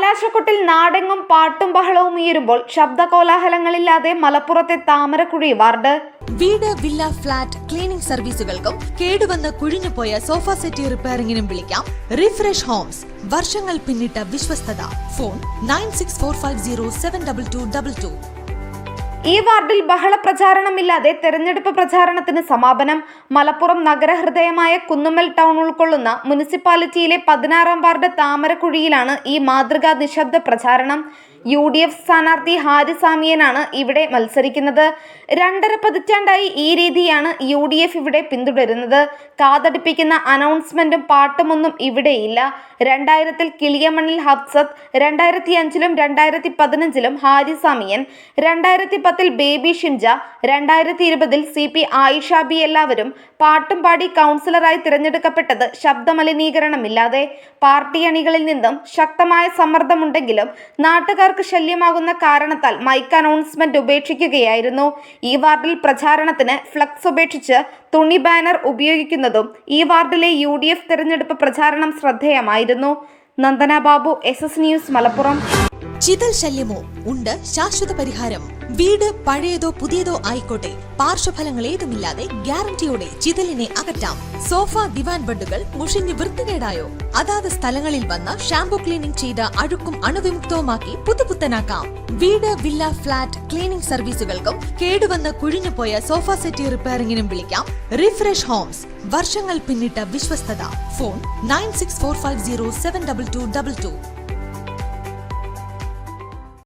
കലാശക്കൊട്ടിൽ നാടെങ്ങും പാട്ടും ബഹളവും ഉയരുമ്പോൾ ശബ്ദ കോലാഹലങ്ങളില്ലാതെ മലപ്പുറത്തെ താമരക്കുഴി വാർഡ്. വീട് വില്ല ഫ്ളാറ്റ് ക്ലീനിംഗ് സർവീസുകൾക്കും കേടുവന്ന് കുഴിഞ്ഞുപോയ സോഫ സെറ്റി റിപ്പയറിംഗിനും വിളിക്കാം. Refresh homes. വർഷങ്ങൾ പിന്നിട്ട വിശ്വസ്തത. Phone nine six four five zero seven double two double two. ഈ വാർഡിൽ ബഹള പ്രചാരണമില്ലാതെ തെരഞ്ഞെടുപ്പ് പ്രചാരണത്തിന് സമാപനം. മലപ്പുറം നഗരഹൃദയമായ കുന്നുമ്മൽ ടൗൺ ഉൾക്കൊള്ളുന്ന മുനിസിപ്പാലിറ്റിയിലെ പതിനാറാം വാർഡ് താമരക്കുഴിയിലാണ് ഈ മാതൃകാ നിശബ്ദ പ്രചാരണം. യു ഡി എഫ് സ്ഥാനാർത്ഥി ഹാരിസാമിയനാണ് ഇവിടെ മത്സരിക്കുന്നത്. രണ്ടര പതിറ്റാണ്ടായി ഈ രീതിയാണ് യു ഡി എഫ് ഇവിടെ പിന്തുടരുന്നത്. കാതടിപ്പിക്കുന്ന അനൗൺസ്മെന്റും പാട്ടുമൊന്നും ഇവിടെയില്ല രണ്ടായിരത്തിൽ കിളിയമണ്ണിൽ ഹബ്സത്ത് രണ്ടായിരത്തി അഞ്ചിലും രണ്ടായിരത്തി പതിനഞ്ചിലും ഹാരിസാമിയൻ രണ്ടായിരത്തി പത്തിൽ ബേബി ഷിൻജ രണ്ടായിരത്തി ഇരുപതിൽ സി പി ആയിഷാബി എല്ലാവരും പാട്ടും പാടി കൗൺസിലറായി തിരഞ്ഞെടുക്കപ്പെട്ടത് ശബ്ദമലിനീകരണമില്ലാതെ. പാർട്ടി അണികളിൽ നിന്നും ശക്തമായ സമ്മർദ്ദമുണ്ടെങ്കിലും നാട്ടുകാർക്ക് ശല്യമാകുന്ന കാരണത്താൽ മൈക്ക് അനൗൺസ്മെന്റ് ഉപേക്ഷിക്കുകയായിരുന്നു. ഈ വാർഡിൽ പ്രചാരണത്തിന് ഫ്ലക്സ് ഉപേക്ഷിച്ച് തുണി ബാനർ ഉപയോഗിക്കുന്നതും ഈ വാർഡിലെ യു ഡി എഫ് തെരഞ്ഞെടുപ്പ് പ്രചാരണം ശ്രദ്ധേയമായിരുന്നു. Nandana Babu S S news Malappuram. ചിതൽ ശല്യമോ? ഉണ്ട് ശാശ്വത പരിഹാരം. വീട് പഴയതോ പുതിയതോ ആയിക്കോട്ടെ. പാർശ്വഫലങ്ങൾ ഏതുമില്ലാതെ ഗ്യാരണ്ടിയോടെ ചിതലിനെ അകറ്റാം. സോഫ ദിവാൻ ബെഡുകൾ മുഷിഞ്ഞ് വൃത്തികേടായോ? അതാത് സ്ഥലങ്ങളിൽ വന്ന് ഷാംപൂ ക്ലീനിംഗ് ചെയ്ത് അഴുക്കും അണുവിമുക്തവുമാക്കി പുതുപുത്തനാക്കാം. വീട് വില്ല ഫ്ളാറ്റ് ക്ലീനിംഗ് സർവീസുകൾക്കും കേടുവന്ന് കുഴിഞ്ഞുപോയ സോഫ സെറ്റ് റിപ്പയറിംഗിനും വിളിക്കാം. Refresh homes. വർഷങ്ങൾ പിന്നിട്ട വിശ്വസ്തത. Phone nine six four five zero seven double two double two.